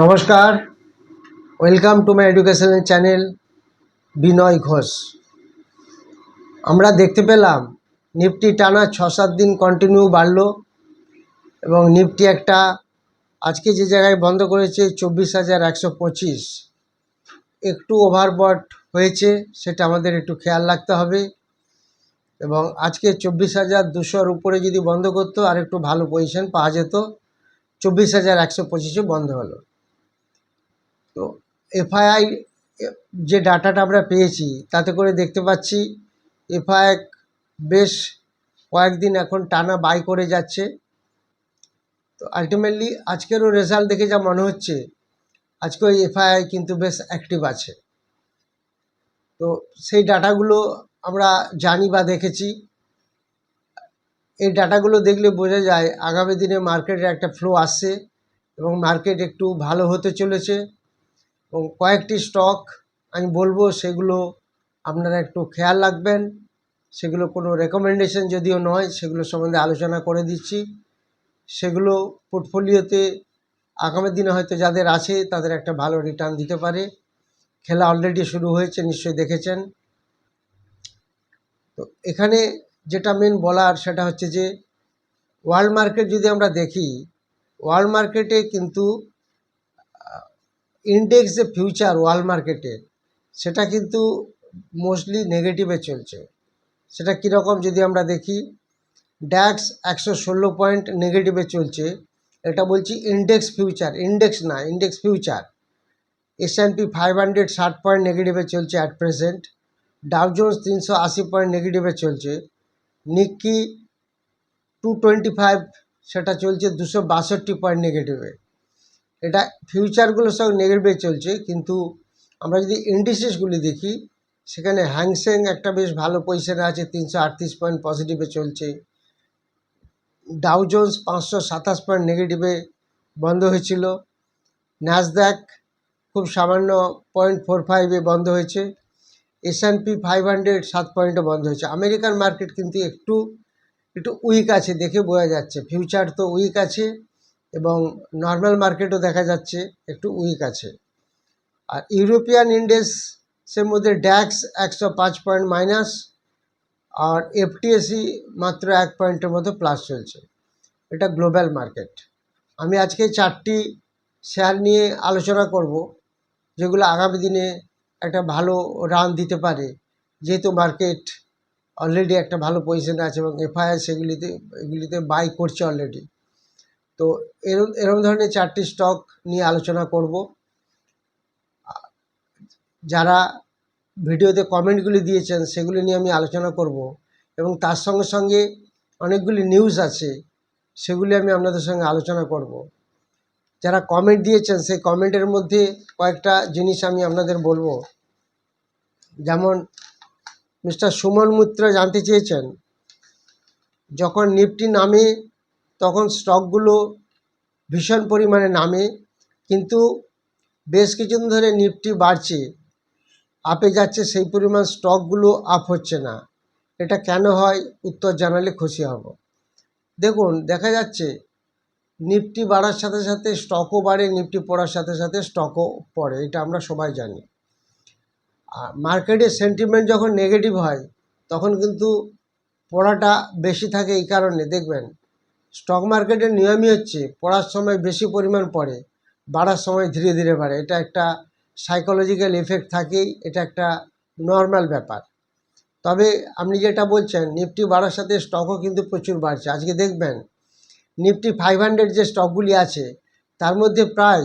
নমস্কার। Welcome to my educational channel Binoy Ghosh. আমরা দেখতে পেলাম, নিফটি টানা ছ সাত দিন কন্টিনিউ বাড়লো এবং নিফটি একটা আজকে যে জায়গায় বন্ধ করেছে চব্বিশ হাজার একশো পঁচিশ। একটু ওভারবট হয়েছে, সেটা আমাদের একটু খেয়াল রাখতে হবে। এবং আজকে চব্বিশ হাজার দুশোর উপরে যদি বন্ধ করতো আর একটু ভালো পজিশন পাওয়া যেত। চব্বিশ হাজার একশো পঁচিশে বন্ধ হলো। তো এফআইআই যে ডাটাটা আমরা পেয়েছি, তাতে করে দেখতে পাচ্ছি এফআইআই বেশ কয়েকদিন এখন টানা বাই করে যাচ্ছে। তো আলটিমেটলি আজকেরও রেজাল্ট দেখে যা মনে হচ্ছে আজকে ওই এফআইআই কিন্তু বেশ অ্যাক্টিভ আছে। তো সেই ডাটাগুলো আমরা জানি বা দেখেছি। এই ডাটাগুলো দেখলে বোঝা যায় আগামী দিনে মার্কেটে একটা ফ্লো আসছে এবং মার্কেট একটু ভালো হতে চলেছে। এবং কয়েকটি স্টক আমি বলব সেগুলো আপনারা একটু খেয়াল রাখবেন। সেগুলো কোনো রেকমেন্ডেশন যদিও নয়, সেগুলো সম্বন্ধে আলোচনা করে দিচ্ছি। সেগুলো পোর্টফোলিওতে আগামী দিনে হয়তো যাদের আছে, তাদের একটা ভালো রিটার্ন দিতে পারে। খেলা অলরেডি শুরু হয়েছে, নিশ্চয়ই দেখেছেন। তো এখানে যেটা মেন বলার, সেটা হচ্ছে যে ওয়ার্ল্ড মার্কেট যদি আমরা দেখি ওয়ার্ল্ড মার্কেটে কিন্তু ইন্ডেক্স যে ফিউচার ওয়ার্ল্ড মার্কেটে সেটা কিন্তু মোস্টলি নেগেটিভে চলছে। সেটা কীরকম যদি আমরা দেখি ড্যাক্স একশো ষোলো পয়েন্ট নেগেটিভে চলছে। এটা বলছি ইন্ডেক্স ফিউচার ইন্ডেক্স না index future S and P five hundred ষাট পয়েন্ট নেগেটিভে চলছে অ্যাট প্রেজেন্ট ডাউজোন্স তিনশো আশি পয়েন্ট নেগেটিভে চলছে। নিক্কি টু টোয়েন্টি ফাইভ সেটা চলছে দুশো বাষট্টি পয়েন্ট নেগেটিভে এটা ফিউচারগুলো সব নেগেটিভে চলছে, কিন্তু আমরা যদি ইন্ডিসেসগুলি দেখি, সেখানে হ্যাংসেং একটা বেশ ভালো পজিশনে আছে, তিনশো আটত্রিশ পয়েন্ট পজিটিভে চলছে। ডাউজোন্স পাঁচশো সাতাশ পয়েন্ট নেগেটিভে বন্ধ হয়েছিল। ন্যাসদ্যাক খুব সামান্য পয়েন্ট ফোর ফাইভে বন্ধ হয়েছে। S and P five hundred সাত পয়েন্টে বন্ধ হয়েছে। আমেরিকান মার্কেট কিন্তু একটু একটু উইক আছে, দেখে বোঝা যাচ্ছে। ফিউচার তো উইক আছে। এবং নর্মাল মার্কেটও দেখা যাচ্ছে, একটু উইক আছে। আর ইউরোপিয়ান ইন্ডেক্সের মধ্যে ড্যাক্স একশো পাঁচ পয়েন্ট মাইনাস আর এফটিএসি মাত্র এক পয়েন্টের মতো প্লাস চলছে। এটা গ্লোবাল মার্কেট আমি আজকে চারটি শেয়ার নিয়ে আলোচনা করব, যেগুলো আগামী দিনে একটা ভালো রান দিতে পারে। যেহেতু মার্কেট অলরেডি একটা ভালো পজিশনে আছে এবং এফআইআর সেগুলিতে এগুলিতে বাই করছে অলরেডি তো এরম এরম ধরনের চারটি স্টক নিয়ে আলোচনা করব। যারা ভিডিওতে কমেন্টগুলি দিয়েছেন, সেগুলি নিয়ে আমি আলোচনা করব এবং তার সঙ্গে সঙ্গে অনেকগুলি নিউজ আছে, সেগুলি আমি আপনাদের সঙ্গে আলোচনা করব। যারা কমেন্ট দিয়েছেন, সেই কমেন্টের মধ্যে কয়েকটা জিনিস আমি আপনাদের বলব। যেমন মিস্টার সুমন মিত্র জানতে চেয়েছেন, যখন নিফটি নামে তখন স্টকগুলো ভীষণ পরিমাণে নামে, কিন্তু বেশ কিছুদিন ধরে নিফটি বাড়ছে। আপে যাচ্ছে, সেই পরিমাণ স্টকগুলো আপ হচ্ছে না। এটা কেন হয়? উত্তর জানালে খুশি হব। দেখুন, দেখা যাচ্ছে নিফটি বাড়ার সাথে সাথে স্টকও বাড়ে, নিফটি পড়ার সাথে সাথে স্টকও পড়ে, এটা আমরা সবাই জানি। আর মার্কেটের সেন্টিমেন্ট যখন নেগেটিভ হয়, তখন কিন্তু পড়াটা বেশি থাকে এই কারণে। দেখবেন স্টক মার্কেটের নিয়মই হচ্ছে পড়ার সময় বেশি পরিমাণ পড়ে, বাড়ার সময় ধীরে ধীরে বাড়ে। এটা একটা সাইকোলজিক্যাল এফেক্ট থাকেই, এটা একটা নর্মাল ব্যাপার। তবে আপনি যেটা বলছেন, নিফটি বাড়ার সাথে স্টকও কিন্তু প্রচুর বাড়ছে। আজকে দেখবেন, নিফটি ফাইভ হান্ড্রেড যে স্টকগুলি আছে, তার মধ্যে প্রায়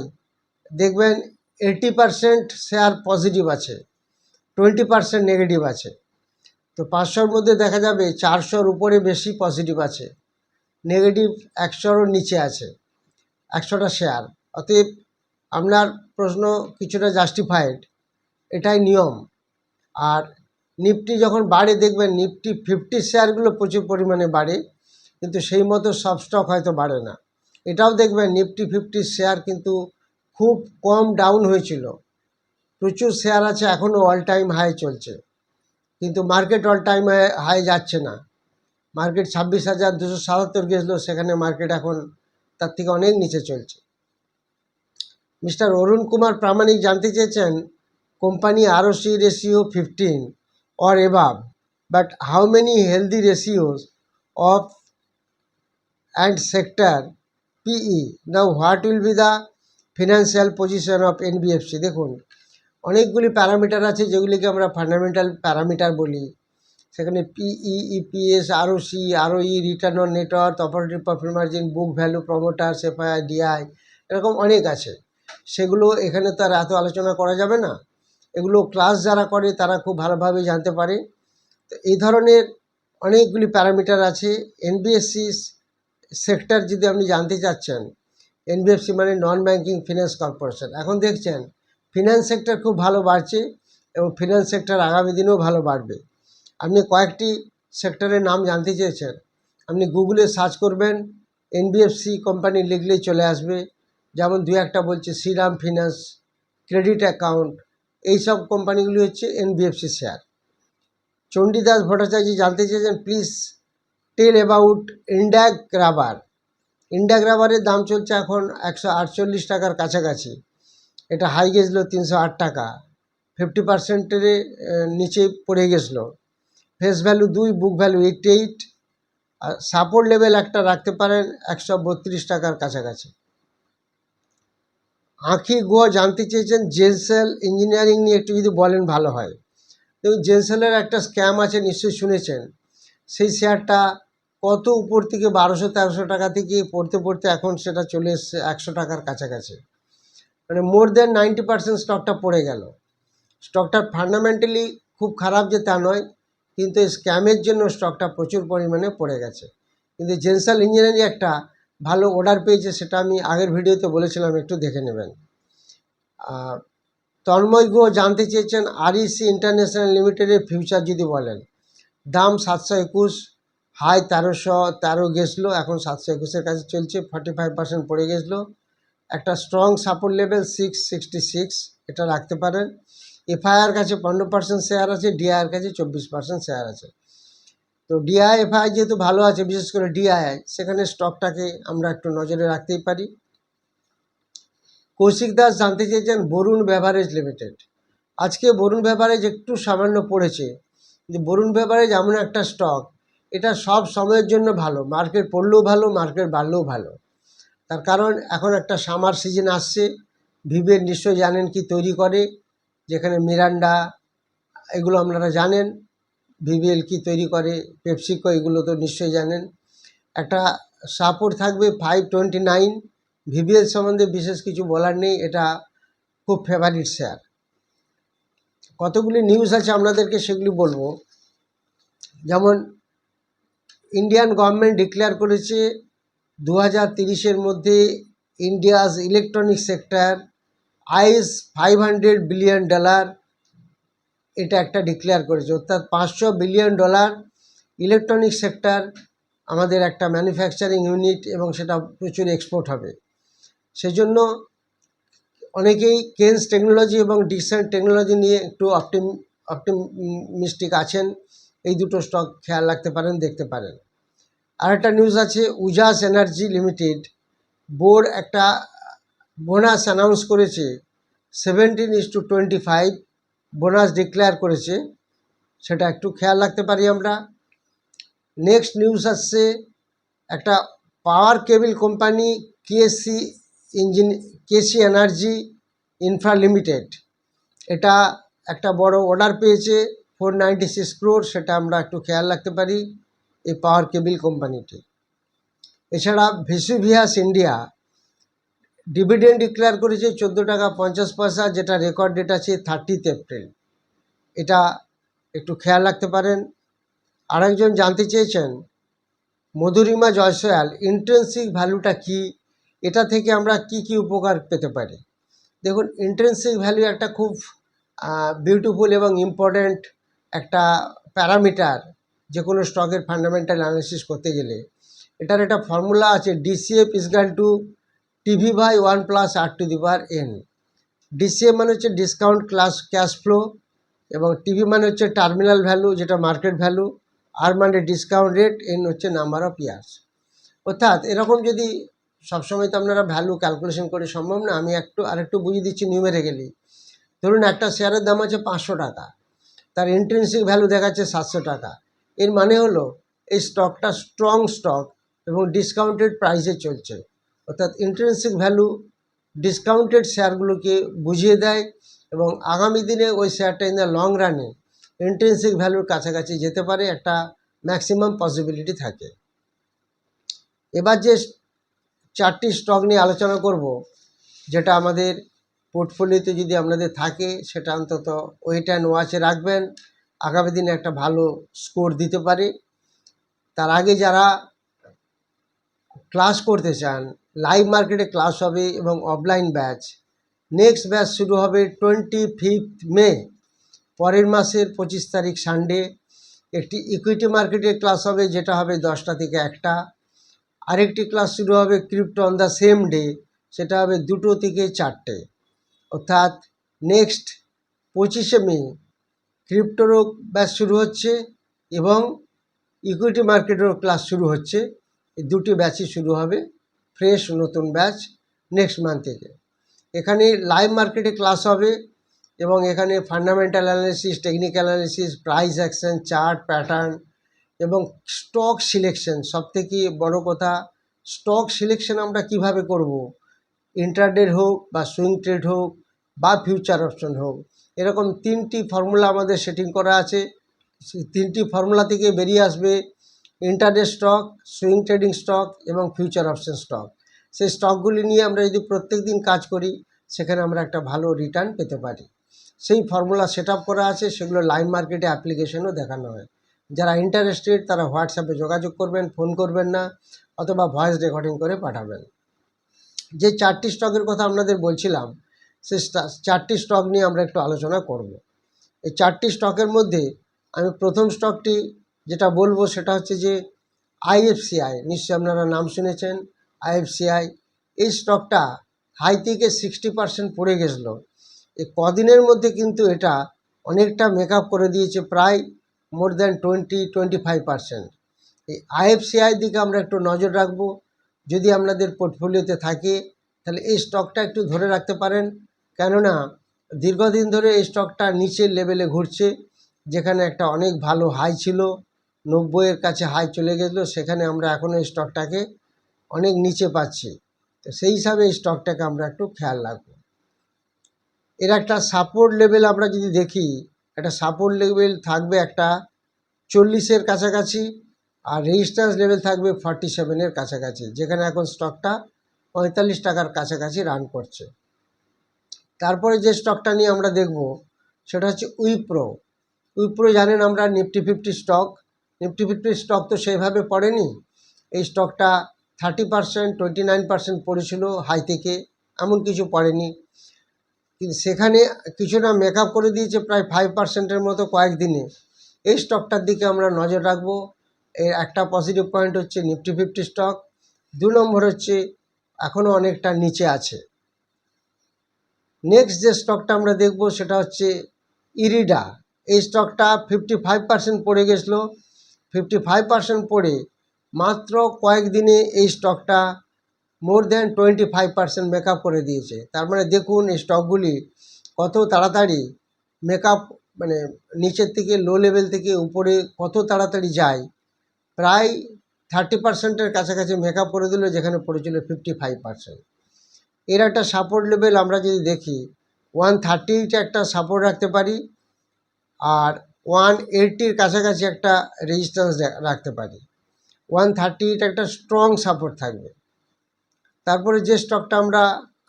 দেখবেন এইটি পারসেন্ট শেয়ার পজিটিভ আছে টোয়েন্টি পারসেন্ট নেগেটিভ আছে। তো পাঁচশোর মধ্যে দেখা যাবে চারশোর উপরে বেশি পজিটিভ আছে। নেগেটিভ একশোরও নিচে আছে, একশোটা শেয়ার অতএব আপনার প্রশ্ন কিছুটা জাস্টিফাইড এটাই নিয়ম। আর নিফটি যখন বাড়ে, দেখবেন নিফটি ফিফটি শেয়ারগুলো প্রচুর পরিমাণে বাড়ে, কিন্তু সেই মতো সব স্টক হয়তো বাড়ে না। এটাও দেখবেন নিফটি ফিফটি শেয়ার কিন্তু খুব কম ডাউন হয়েছিল। প্রচুর শেয়ার আছে, এখনও অল টাইম হাই চলছে। কিন্তু মার্কেট অল টাইম হাই যাচ্ছে না। মার্কেট ছাব্বিশ হাজার দুশো সাতাত্তর গেছিল, সেখানে মার্কেট এখন তার থেকে অনেক নিচে চলছে। মিস্টার অরুণ কুমার প্রামাণিক জানতে চেয়েছেন, company ROC ratio fifteen or above but how many healthy ratios of and sector PE now what will be the financial position of NBFC দেখুন, অনেকগুলি প্যারামিটার আছে যেগুলিকে আমরা ফান্ডামেন্টাল প্যারামিটার বলি। সেখানে PE EPS ROC ROE return on net worth operative profit margin book value promoter FIR DI এরকম অনেক আছে। সেগুলো এখানে তো আর এত আলোচনা করা যাবে না। এগুলো ক্লাস যারা করে তারা খুব ভালোভাবে জানতে পারে। তো এই ধরনের অনেকগুলি প্যারামিটার আছে। এনবিএসসি সেক্টর যদি আপনি জানতে চাচ্ছেন এনবিএফসি মানে নন ব্যাংকিং ফিনান্স কর্পোরেশন এখন দেখছেন ফিনান্স সেক্টর খুব ভালো বাড়ছে এবং ফিনান্স সেক্টর আগামী দিনেও ভালো বাড়বে। কয়েকটি সেক্টরের নাম জানতে চেয়েছেন। আপনি গুগলে সার্চ করবেন এনবিএফসি কোম্পানি লিখলেই চলে আসবে। যেমন দু একটা বলছে, শ্রীরাম ফিনান্স, ক্রেডিট অ্যাকাউন্ট, এইসব কোম্পানিগুলি হচ্ছে এনবিএফসি শেয়ার। চণ্ডীদাস ভট্টাচার্য জানতে চেয়েছেন please tell about Indag rubber Indag রাবারের দাম চলছে এখন একশো আটচল্লিশ টাকার কাছাকাছি। এটা হাই গেছিল তিনশো আট টাকা। ফিফটি পার্সেন্টের নিচে পড়ে গেছিল। ফেস ভ্যালু দুই বুক ভ্যালু এইটটি এইট আর সাপোর্ট লেভেল একটা রাখতে পারেন একশো বত্রিশ টাকার কাছাকাছি। আঁখি গোয়া জানতে চেয়েছেন জেনসেল ইঞ্জিনিয়ারিং নিয়ে একটু যদি বলেন ভালো হয়। দেখুন জেনসেলের একটা স্ক্যাম আছে, নিশ্চয়ই শুনেছেন। সেই শেয়ারটা কত উপর থেকে বারোশো, তেরোশো টাকা থেকে পড়তে পড়তে এখন সেটা চলে এসছে একশো টাকার কাছাকাছি। মানে মোর দেন নাইনটি পার্সেন্ট স্টকটা পড়ে গেল। স্টকটা ফান্ডামেন্টালি খুব খারাপ যে তা নয় কিন্তু এই স্ক্যামের জন্য স্টকটা প্রচুর পরিমাণে পড়ে গেছে। কিন্তু জেনসাল ইঞ্জিনিয়ারিং একটা ভালো অর্ডার পেয়েছে, সেটা আমি আগের ভিডিওতে বলেছিলাম, একটু দেখে নেবেন। তন্ময় গো জানতে চেয়েছেন আরইসি ইন্টারন্যাশনাল লিমিটেডের ফিউচার যদি বলেন। দাম সাতশো একুশ হাই তেরোশো, তেরো গেছিল, এখন সাতশো একুশের কাছে চলছে ফর্টি ফাইভ পার্সেন্ট পড়ে গেছিল। একটা strong support level six sixty six এটা রাখতে পারেন। এফআইআর কাছে পনেরো পার্সেন্ট শেয়ার আছে ডিআইয়ের কাছে চব্বিশ পার্সেন্ট শেয়ার আছে। তো ডিআই এফআই যেহেতু ভালো আছে, বিশেষ করে ডিআই সেখানে স্টকটাকে আমরা একটু নজরে রাখতেই পারি। কৌশিক দাস জানতে চেয়েছেন, বরুণ বেভারেজ লিমিটেড আজকে বরুণ বেভারেজ একটু সামান্য পড়েছে। কিন্তু বরুণ বেভারেজ এমন একটা স্টক এটা সব সময়ের জন্য ভালো। মার্কেট পড়লেও ভালো মার্কেট বাড়লেও ভালো। তার কারণ, এখন একটা সামার সিজন আসছে। ভিভের নিশ্চয়ই জানেন কি তৈরি করে। যেখানে মিরান্ডা, এগুলো আপনারা জানেন। ভিভিএল কি তৈরি করে পেপসিকো এগুলো তো নিশ্চয়ই জানেন। একটা সাপোর্ট থাকবে ফাইভ টোয়েন্টি নাইন ভিভিএল সম্বন্ধে বিশেষ কিছু বলার নেই, এটা খুব ফেভারিট শেয়ার কতগুলি নিউজ আছে আপনাদেরকে সেগুলি বলব। যেমন ইন্ডিয়ান গভর্নমেন্ট ডিক্লেয়ার করেছে দু হাজার তিরিশের মধ্যে India's electronic sector is five hundred billion dollar এটা একটা ডিক্লেয়ার করেছে। অর্থাৎ পাঁচশো বিলিয়ন ডলার ইলেকট্রনিক সেক্টর আমাদের একটা ম্যানুফ্যাকচারিং ইউনিট এবং সেটা প্রচুর এক্সপোর্ট হবে। সেজন্য অনেকেই কেন্স টেকনোলজি এবং ডিসেন্ট টেকনোলজি নিয়ে একটু অপটিম অপটিমিস্টিক আছেন। এই দুটো স্টক খেয়াল রাখতে পারেন, দেখতে পারেন। আর একটা নিউজ আছে, উজাস এনার্জি লিমিটেড বোর্ড একটা বোনাস অ্যানাউন্স করেছে seventeen is to twenty five bonus declare করেছে, সেটা একটু খেয়াল রাখতে পারি আমরা। নেক্সট নিউজ আসছে, একটা power cable company KSC engine KC energy infra limited এটা একটা বড় অর্ডার পেয়েছে ফোর নাইনটি সিক্স ক্রোর সেটা আমরা একটু খেয়াল রাখতে পারি, এই পাওয়ার কেবল কোম্পানিটি এছাড়া ভিসুভিয়াস ইন্ডিয়া ডিভিডেন্ড ডিক্লেয়ার করেছে চোদ্দ টাকা পঞ্চাশ পয়সা, যেটা রেকর্ড ডেট আছে থার্টিথ এপ্রিল এটা একটু খেয়াল রাখতে পারেন। আরেকজন জানতে চেয়েছেন, মধুরিমা জয়সয়াল ইন্ট্রেন্সিক ভ্যালুটা কি? এটা থেকে আমরা কি কি উপকার পেতে পারি? দেখুন ইন্ট্রেন্সিক ভ্যালু একটা খুব বিউটিফুল এবং ইম্পর্ট্যান্ট একটা প্যারামিটার যে কোনো স্টকের ফান্ডামেন্টাল অ্যানালিসিস করতে গেলে। এটার একটা ফর্মুলা আছে DCF is equal to TV by one plus R to the power n. DCA মানে হচ্ছে ডিসকাউন্ট ক্লাস ক্যাশ ফ্লো এবং টিভি মানে হচ্ছে টার্মিনাল ভ্যালু যেটা মার্কেট ভ্যালু আর মানে ডিসকাউন্ট রেট এন হচ্ছে নাম্বার অফ ইয়ার্স অর্থাৎ এরকম যদি সবসময় তো আপনারা ভ্যালু ক্যালকুলেশন করে সম্ভব না, আমি একটু আরেকটু বুঝিয়ে দিচ্ছি নিউমেরিক্যালি ধরুন একটা শেয়ারের দাম আছে পাঁচশো টাকা, তার ইন্ট্রেন্সিক ভ্যালু দেখাচ্ছে সাতশো টাকা। এর মানে হলো এই স্টকটা স্ট্রং স্টক এবং ডিসকাউন্টেড প্রাইসে চলছে। অর্থাৎ ইন্ট্রেন্সিক ভ্যালু ডিসকাউন্টেড শেয়ারগুলোকে বুঝিয়ে দেয় এবং আগামী দিনে ওই শেয়ারটা ইন দ্য লং রানে ইন্ট্রেন্সিক ভ্যালুর কাছাকাছি যেতে পারে, একটা ম্যাক্সিমাম পসিবিলিটি থাকে। এবার যে চারটি স্টক নিয়ে আলোচনা করব, যেটা আমাদের পোর্টফোলিওতে যদি আপনাদের থাকে, সেটা অন্তত ওয়েট অ্যান্ড ওয়াচে রাখবেন। আগামী দিনে একটা ভালো স্কোর দিতে পারে। তার আগে যারা ক্লাস করতে চান লাইভ মার্কেটে ক্লাস হবে এবং অফলাইন ব্যাচ নেক্সট ব্যাচ শুরু হবে টোয়েন্টি ফিফথ মে পরের মাসের পঁচিশ তারিখ সানডে একটি ইকুইটি মার্কেটের ক্লাস হবে, যেটা হবে দশটা থেকে একটা। আরেকটি ক্লাস শুরু হবে crypto on the same day সেটা হবে দুটো থেকে চারটে। অর্থাৎ নেক্সট পঁচিশে মে ক্রিপ্টোরও ব্যাচ শুরু হচ্ছে এবং ইকুইটি মার্কেটেরও ক্লাস শুরু হচ্ছে। দুটি ব্যাচই শুরু হবে ফ্রেশ নতুন ব্যাচ নেক্সট মান্থ থেকে। এখানে লাইভ মার্কেটে ক্লাস হবে এবং এখানে fundamental analysis technical analysis price action chart pattern এবং স্টক সিলেকশন সবথেকে বড় কথা স্টক সিলেকশন আমরা কীভাবে করব? ইন্টারডের হোক বা সুইং ট্রেড হোক বা ফিউচার অপশন হোক। এরকম তিনটি ফর্মুলা আমাদের সেটিং করা আছে। তিনটি ফর্মুলা থেকে বেরিয়ে আসবে intraday stock swing trading stock এবং ফিউচার অপশন স্টক সেই স্টকগুলি নিয়ে আমরা যদি প্রত্যেক দিন কাজ করি, সেখানে আমরা একটা ভালো রিটার্ন পেতে পারি। সেই ফর্মুলা সেট করা আছে, সেগুলো লাইভ মার্কেটে অ্যাপ্লিকেশনও দেখানো হয়। যারা ইন্টারেস্টেড তারা হোয়াটসঅ্যাপে যোগাযোগ করবেন ফোন করবেন না, অথবা ভয়েস রেকর্ডিং করে পাঠাবেন। যে চারটি স্টকের কথা আপনাদের বলছিলাম সে চারটি স্টক নিয়ে আমরা একটু আলোচনা করব। এই চারটি স্টকের মধ্যে আমি প্রথম স্টকটি যেটা বলব সেটা হচ্ছে যে আইএফসিআই নিশ্চয়ই আপনারা নাম শুনেছেন আইএফসিআই এই স্টকটা হাই থেকে সিক্সটি পার্সেন্ট পড়ে গেছিল। এই কদিনের মধ্যে কিন্তু এটা অনেকটা মেকআপ করে দিয়েছে, প্রায় more than twenty twenty five percent. এই আইএফসিআই দিকে আমরা একটু নজর রাখব। যদি আপনাদের পোর্টফোলিওতে থাকে, তাহলে এই স্টকটা একটু ধরে রাখতে পারেন। কেননা দীর্ঘদিন ধরে এই স্টকটা নিচের লেভেলে ঘুরছে, যেখানে একটা অনেক ভালো হাই ছিল। নব্বইয়ের কাছে হাই চলে গেছিল, সেখানে আমরা এখনও স্টকটাকে অনেক নিচে পাচ্ছি। তো সেই হিসাবে এই স্টকটাকে আমরা একটু খেয়াল রাখব। এর একটা সাপোর্ট লেভেল আমরা যদি দেখি, একটা সাপোর্ট লেভেল থাকবে একটা চল্লিশের কাছাকাছি, আর রেজিস্ট্যান্স লেভেল থাকবে ফর্টি সেভেনের কাছাকাছি, যেখানে এখন স্টকটা পঁয়তাল্লিশ টাকার কাছাকাছি রান করছে। তারপরে যে স্টকটা নিয়ে আমরা দেখব, সেটা হচ্ছে উইপ্রো উইপ্রো জানেন আমরা Nifty fifty stock Nifty fifty stock তো সেইভাবে পড়েনি। এই স্টকটা thirty percent twenty nine percent পড়েছিল হাই থেকে, এমন কিছু পড়েনি। কিন্তু সেখানে কিছুটা মেকআপ করে দিয়েছে প্রায় ফাইভ পার্সেন্টের মতো কয়েকদিনে। এই স্টকটার দিকে আমরা নজর রাখব। এর একটা পজিটিভ পয়েন্ট হচ্ছে নিফটি ফিফটি স্টক দু নম্বর হচ্ছে এখনও অনেকটা নিচে আছে। নেক্সট যে স্টকটা আমরা দেখব সেটা হচ্ছে ইরিডা এই স্টকটা ফিফটি ফাইভ পার্সেন্ট পড়ে গেছিল। ফিফটি ফাইভ পার্সেন্ট পড়ে, মাত্র কয়েকদিনে এই স্টকটা more than twenty five percent make up করে দিয়েছে। তার মানে দেখুন এই স্টকগুলি কত তাড়াতাড়ি মেকআপ মানে নিচের থেকে লো লেভেল থেকে উপরে কত তাড়াতাড়ি যায়। প্রায় থার্টি পার্সেন্টের কাছাকাছি মেকআপ করে দিল, যেখানে পড়েছিল ফিফটি ফাইভ পার্সেন্ট এর একটা সাপোর্ট লেভেল আমরা যদি দেখি ওয়ান থার্টিটা একটা সাপোর্ট রাখতে পারি। আর ওয়ান এইটির কাছাকাছি একটা রেজিস্ট্যান্স রাখতে পারি। ওয়ান থার্টিটা একটা স্ট্রং সাপোর্ট থাকবে। তারপরে যে স্টকটা আমরা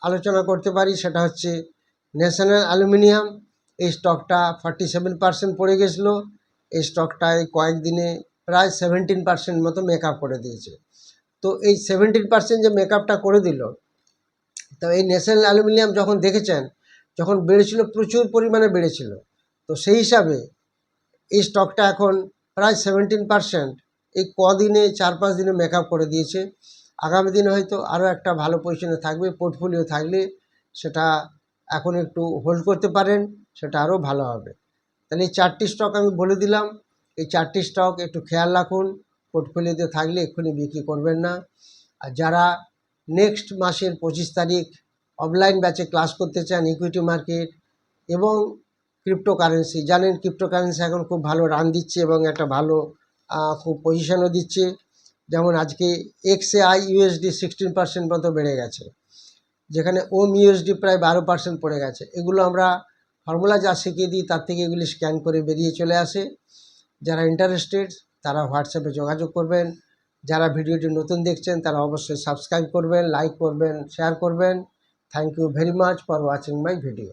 আলোচনা করতে পারি সেটা হচ্ছে ন্যাশনাল অ্যালুমিনিয়াম এই স্টকটা ফর্টি সেভেন পার্সেন্ট পড়ে গেছিল। এই স্টকটায় কয়েকদিনে প্রায় সেভেন্টিন পার্সেন্ট মতো মেকআপ করে দিয়েছে। তো এই সেভেন্টিন পার্সেন্ট যে মেকআপটা করে দিল, তো এই ন্যাশনাল অ্যালুমিনিয়াম যখন দেখেছেন, যখন বেড়েছিল, প্রচুর পরিমাণে বেড়েছিল। তো সেই হিসাবে এই স্টকটা এখন প্রায় সেভেন্টিন পার্সেন্ট এই কদিনে চার পাঁচ দিনে মেকআপ করে দিয়েছে। আগামী দিনে হয়তো আরও একটা ভালো পজিশনে থাকবে পোর্টফোলিও থাকলে সেটা এখন একটু হোল্ড করতে পারেন, সেটা আরও ভালো হবে। তাহলে এই চারটি স্টক আমি বলে দিলাম। এই চারটি স্টক একটু খেয়াল রাখুন। পোর্টফোলিওতে থাকলে এক্ষুনি বিক্রি করবেন না। আর যারা নেক্সট মাসের পঁচিশ তারিখ অফলাইন ব্যাচে ক্লাস করতে চান ইকুইটি মার্কেট এবং ক্রিপ্টোকারেন্সি জানেন ক্রিপ্টোকারেন্সি এখন খুব ভালো রান দিচ্ছে এবং একটা ভালো খুব পজিশনও দিচ্ছে। যেমন আজকে এক্সে আই ইউএসডি সিক্সটিন পার্সেন্ট মতো বেড়ে গেছে, যেখানে ওম ইউএসডি প্রায় বারো পার্সেন্ট পড়ে গেছে। এগুলো আমরা ফর্মুলা যা শিখিয়ে দিই, তার থেকে এগুলি স্ক্যান করে বেরিয়ে চলে আসে। যারা ইন্টারেস্টেড তারা হোয়াটসঅ্যাপে যোগাযোগ করবেন। যারা ভিডিওটি নতুন দেখছেন, তারা অবশ্যই সাবস্ক্রাইব করবেন লাইক করবেন শেয়ার করবেন। Thank you very much for watching my video